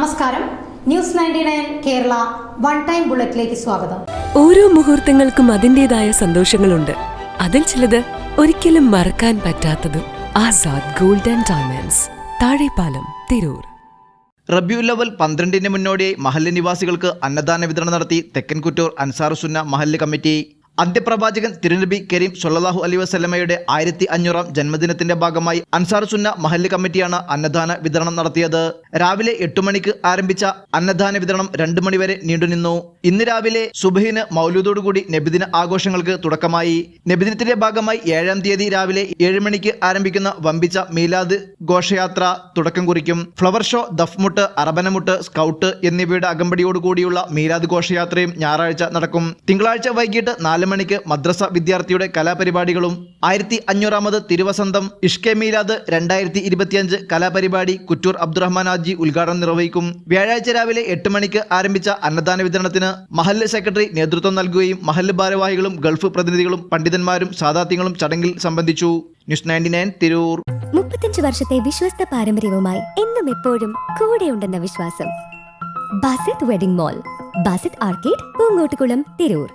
നമസ്കാരം. News ninety nine Kerala one time ബുള്ളറ്റിലേക്ക് സ്വാഗതം. ഓരോ മുഹൂർത്തങ്ങൾക്കും അതിന്റെതായ സന്തോഷങ്ങളുണ്ട്. അതിൽ ചിലത് ഒരിക്കലും മറക്കാൻ പറ്റാത്തതും Azad gold and diamonds Thazhepalam Tirur. റബ്യുല്ലവൽ പന്ത്രണ്ടിന് മുന്നോടിയായി മഹല്ല് നിവാസികൾക്ക് അന്നദാന വിതരണം നടത്തി തെക്കൻകുറ്റൂർ അൻസാർ അൻസാറുസുന്ന മഹല്ല് കമ്മിറ്റി അന്ത്യപ്രവാചകൻ തിരുനബി കരീം സൊല്ലാഹു അലൈ വസ്ലമയുടെ ആയിരത്തി അഞ്ഞൂറാം ജന്മദിനത്തിന്റെ ഭാഗമായി അൻസാർ സുന്ന മഹല്ല് കമ്മിറ്റിയാണ് അന്നദാന വിതരണം നടത്തിയത്. രാവിലെ എട്ടു മണിക്ക് ആരംഭിച്ച അന്നദാന വിതരണം രണ്ടു മണിവരെ നീണ്ടുനിന്നു ഇന്ന് രാവിലെ സുബഹിന് മൗലൂദോടുകൂടി നബിദിന ആഘോഷങ്ങൾക്ക് തുടക്കമായി. നബിദിനത്തിന്റെ ഭാഗമായി ഏഴാം തീയതി രാവിലെ ഏഴ് മണിക്ക് ആരംഭിക്കുന്ന വമ്പിച്ച മീലാദ് ഘോഷയാത്ര തുടക്കം കുറിക്കും. ഫ്ലവർ ഷോ ദഫ്മുട്ട് അറബനമുട്ട് സ്കൗട്ട് എന്നിവയുടെ അകമ്പടിയോടുകൂടിയുള്ള മീലാദ് ഘോഷയാത്രയും ഞായറാഴ്ച നടക്കും. തിങ്കളാഴ്ച വൈകിട്ട് നാല് മണിക്ക് മദ്രസ വിദ്യാർത്ഥിയുടെ കലാപരിപാടികളും ആയിരത്തി അഞ്ഞൂറാമത് തിരുവസന്തം ഇഷ്കെ മീലാദ് രണ്ടായിരത്തി ഇരുപത്തിയഞ്ച് കലാപരിപാടി കുറ്റൂർ അബ്ദുറഹ്മാൻ ആജി ഉദ്ഘാടനം നിർവഹിക്കും. വ്യാഴാഴ്ച രാവിലെ എട്ട് മണിക്ക് ആരംഭിച്ച അന്നദാന വിതരണത്തിന് മഹല്ല് സെക്രട്ടറി നേതൃത്വം നൽകുകയും മഹല്ല് ഭാരവാഹികളും ഗൾഫ് പ്രതിനിധികളും പണ്ഡിതന്മാരും സാദാത്യങ്ങളും ചടങ്ങിൽ സംബന്ധിച്ചു. News ninety nine Tirur. മുപ്പത്തഞ്ച് വർഷത്തെ വിശ്വസ്ത പാരമ്പര്യവുമായി എന്നും എപ്പോഴും കൂടെയുണ്ടെന്ന വിശ്വാസം. Basith wedding mall Basith arcade Poongottukulam Tirur.